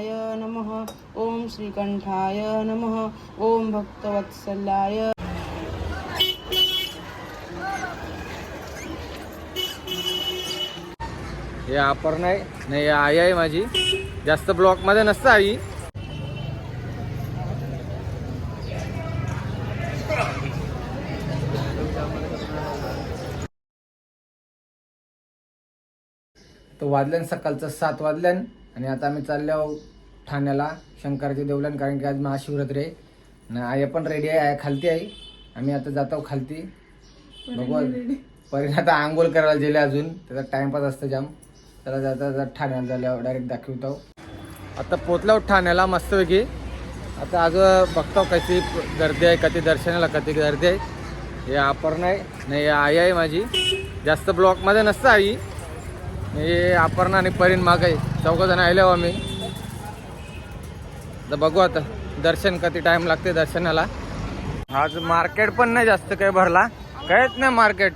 श्रीनिवासाय नमः। ॐ श्रीकण्ठाय नमः। ॐ भक्तवत्सलाय। हे अपर्णा आहे. नाही आई आहे माझी. जास्त ब्लॉकमध्ये नसतं आई. तो वाजल्यान सकाळचं सात वाजल्यान आणि आता आम्ही चाललो ठाण्याला शंकराच्या देवल्यान कारण की आज महाशिवरात्री आहे. आणि आई पण रेडी आहे खालती आहे. आम्ही आता जातो खालती. बघू परीने आता आंघोळ करायला गेले अजून. त्याचा टाइमपास असतं जाम. त्याला जाता जाता ठाण्याला झाल्यावर डायरेक्ट दाखवतो. आता पोचलो ठाण्याला मस्तपैकी. आता आज बघतो कशी गर्दी आहे कधी दर्शनाला कधी गर्दी आहे. हे अपर्णा आहे. नाही आई आहे माझी. जास्त ब्लॉकमध्ये नसतं आई. हे अपर्णा आणि परीन माग आहे. चौघजण आले हो आम्ही. तर बघू आता दर्शन कधी टाइम लागते दर्शनाला. आज मार्केट पण नाही जास्त काही भरला. काहीच नाही मार्केट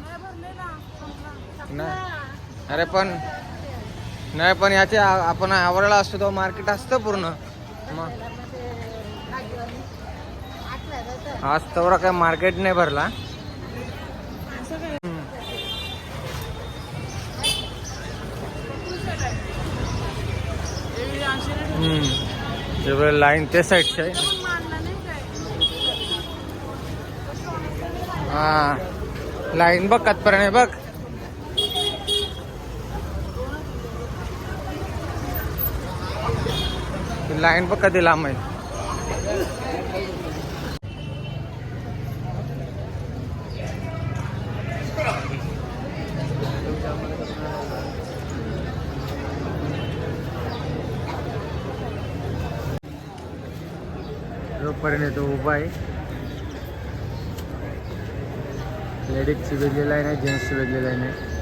नाही अरे पण नाही पण याचे आपण आवडला असतो तो मार्केट असतं पूर्ण. मग. आज तेवढा काही मार्केट नाही भरला. जेवढं लाईन ते साईडची आहे. हा. लाईन बघ कातपर्यंत बघ. लाईन बघ कधी लांब आहे. आहे तो उभा आहे. लेडीजची वेगळी लाईन आहे जेंट्सची वेगळी लाईन आहे.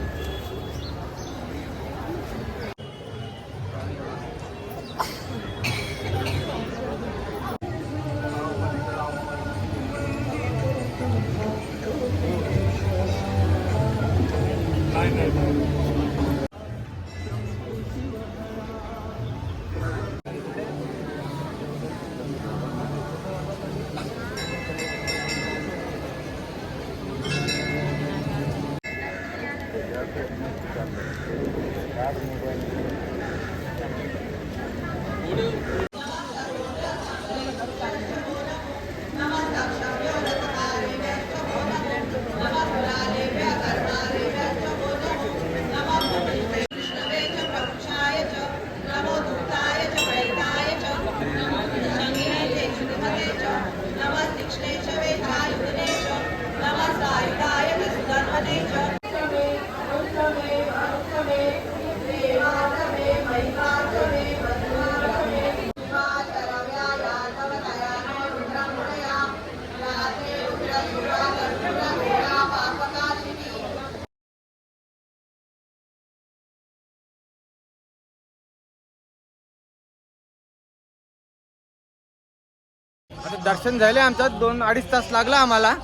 आता दर्शन झाले आमचं. दोन अडीच तास लागला आम्हाला.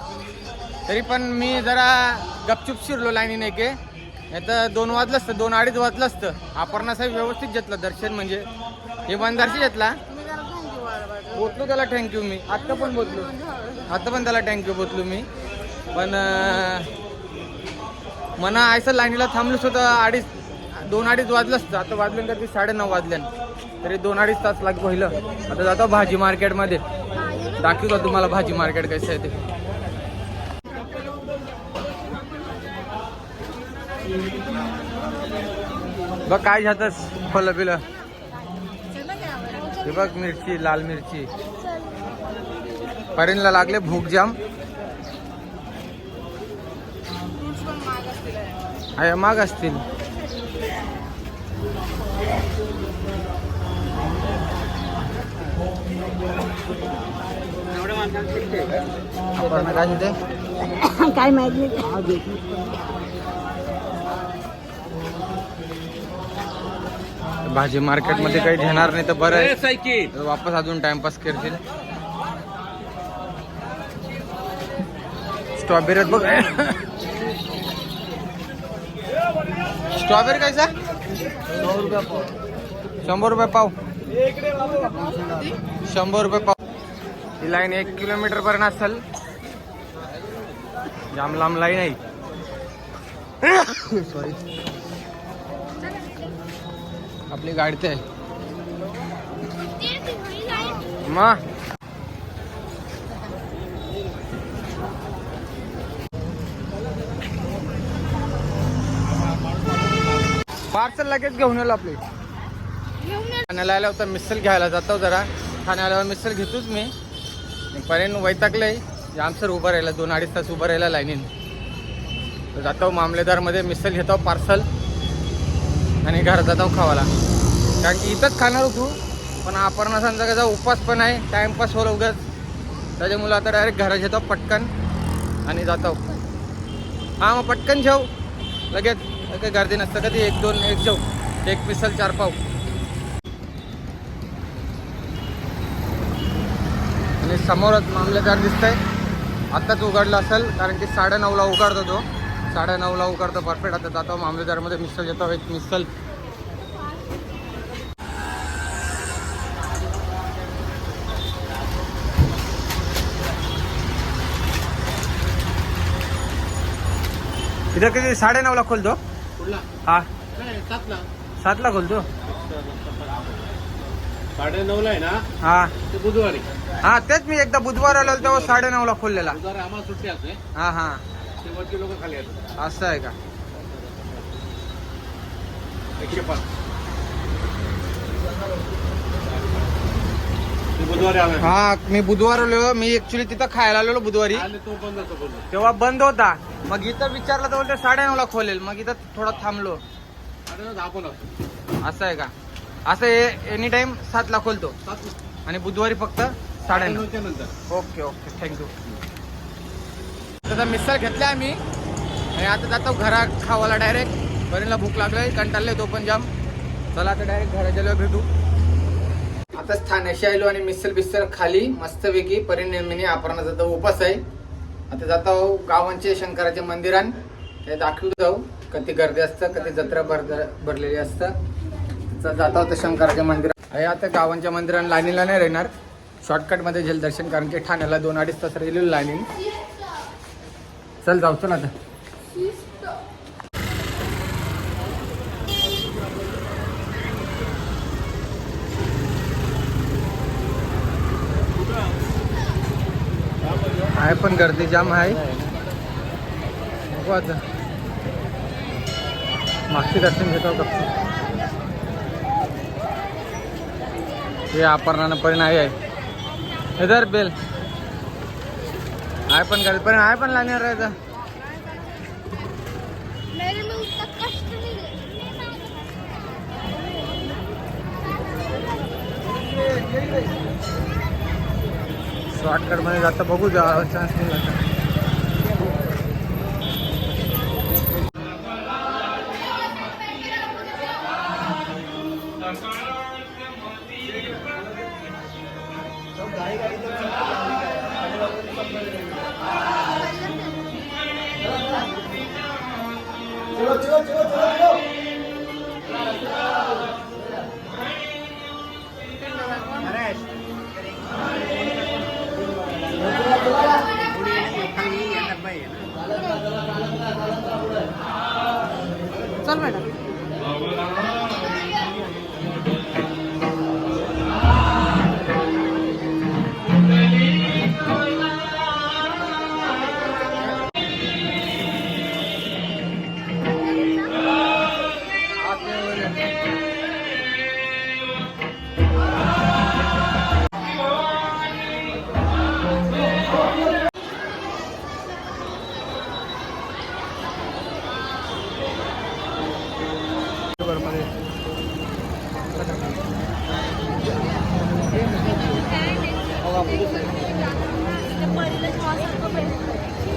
तरी पण मी जरा गपचूप शिरलो लाईनीने के नाही तर दोन वाजलं असतं दोन अडीच वाजलं असतं. अपर्णा व्यवस्थित घेतलं दर्शन म्हणजे. इमानदारशी घेतला. बोललो त्याला थँक्यू मी. आत्ता पण बोललो. आत्ता पण त्याला थँक्यू बोललो मी. पण मना असं लाईनीला थांबलोच होतं अडीच दोन अडीच वाजलं असतं. आता वाजल्यानंतर ती साडेनऊ वाजल्यान. तरी दोन अडीच तास लाग पहिलं आता जातो भाजी मार्केटमध्ये दाखवतो तुम्हाला भाजी मार्केट कसं आहे ते? बघ काय जातस फलं बिलं. हे बघ मिरची लाल मिरची. परीनला लागले भूक जाम. आहे माग असतील. आपण काय तिथे काय माहिती भाजी मार्केटमध्ये काही घेणार नाही तर बरं आहे. वापस अजून टाइमपास करतील स्ट्रॉबेरी बघ. स्ट्रॉबेरी कायचा शंभर रुपये पाव. शंभर रुपये पाव. ही लाईन एक किलोमीटर पर्यंत असेल. जाम लांब लाईन आहे. सॉरी आपली गाडी ते. आहे मग पार्सल लगेच घेऊन आलो आपले. ठाण्याला आल्यावर तर मिसल घ्यायला जातो जरा. ठाणे आल्यावर मिसल घेतोच मी. पर्यंत वैतागलंय. जाम सर उभं राहिला दोन अडीच तास उभं राहिला लाईनीन जातो मामलेदारमध्ये मिसल घेतो पार्सल. आणि घरात जातो खावाला. कारण की इथंच खाणार होतो पण आपण समजा उपवास उपास पण आहे टाइमपास होईल उगाच. त्याच्यामुळं आता डायरेक्ट घरात येतो पटकन. आणि जातो. हां मग पटकन जेव. लगेच. लगे गर्दी नसतं कधी. एक दोन एक जेव. एक मिसल चार पाव. आणि समोरच मामलेदार दिसतंय. आत्ताच उघडलं असेल कारण की साडेनऊला उघडतो तो. साडेनऊला उघडतो परफेक्ट. आता जातो मामलेदारमध्ये मिसल येतो एक मिसल. इथं किती? साडेनऊला खोलतो? हा. सातला खोलतो? साडे नऊ ला आहे ना? हा. ते बुधवारी. हा तेच मी एकदा बुधवार आलो तेव्हा साडेनऊला खोललेला. बुधवारी आम्हाला सुट्टी असते हा हा. लोक खाली येतात असं आहे का? एकशे पाच. ते बुधवारी आला हा मी बुधवार आलो मी ऍक्च्युली तिथं खायला आलेलो बुधवारी. आणि तो बंद असतो बोललो. तेव्हा बंद होता. मग इथं विचारलं तर बोलते साडेनऊला खोलेल. मग इथं थोडा थांबलो. साडे नऊ दहा पण असतो असं आहे का? असं एनी टाइम सातला खोलतो. आणि बुधवारी फक्त साडेनऊ. नंतर ओके. ओके थँक्यू आता मिसळ घेतल्या आम्ही. आणि आता जातो घरात खावाला डायरेक्ट बरीला भूक लागलाय कंटाळले तो पण जाम. चला आता डायरेक्ट घरा गेलो भेटू. आता ठाण्याशी आलो आणि मिसल बिस्सल खाली मस्तपैकी. परिणमिनी अपराणाचा तो उपास आहे. आता जातो गावांचे शंकराचे मंदिरान. ते दाखवू जाऊ. कधी गर्दी असतं कधी जत्रा भर भरलेली असतं. जातो होतं शंकराच्या मंदिरात. आहे आता गावांच्या मंदिरात लाईनीला नाही राहणार. शॉर्टकटमध्ये झेल दर्शन कारण की ठाण्याला दोन अडीच तास राहिलेलं लाईनी चल जाऊ चल आता. आहे पण गर्दी जाम आहे. बघू आता. मागची दर्शन घेतो का हे अपरणानं पण आहे. आहे इधर बेल. आहे पण गर्दी पण आहे पण लाईनीवर राहायचं. मेरे में उतना कष्ट नहीं है। शॉर्टकटमध्ये जाता बघू जा चान्स नाही लागला चल मॅडम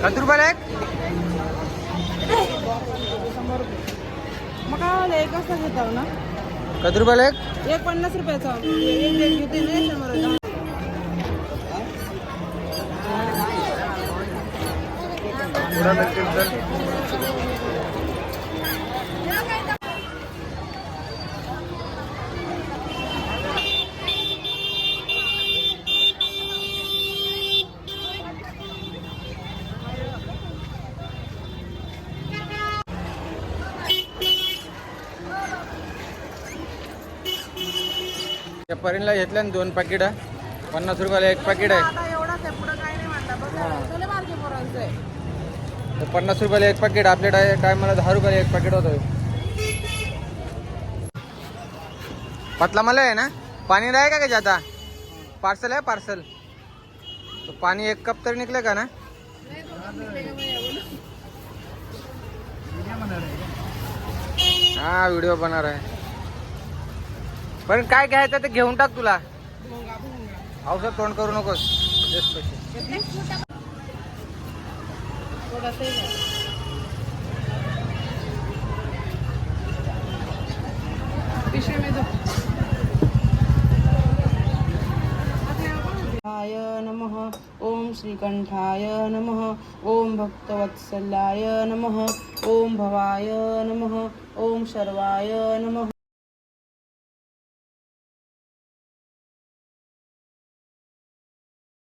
किती रुपयाला एक मग काय वाला एक वाजता घेता ना? किती रुपयाला एक एक पन्नास रुपयाचा. शंभर परीला घेतल्या ना दोन पाकिट. पन्नास रुपयाला एक पाकिट आहे. आहे आहे तर पन्नास रुपयाला एक पाकिट आपल्या टाय टायमाला दहा रुपयाला एक पाकिट होतं पतला मला आहे ना? पाणी राहे का का जाता पार्सल आहे पार्सल. तो पानी एक कप तरी निकले का ना? हा व्हिडिओ बनणार आहे. पण काय घ्यायचं ते घेऊन टाक तुला. औषध तोंड करू नकोस. नमः ॐ श्रीकण्ठाय नमः ॐ भक्तवत्सलाय नमः ॐ भवाय नमः ॐ शर्वाय नमः।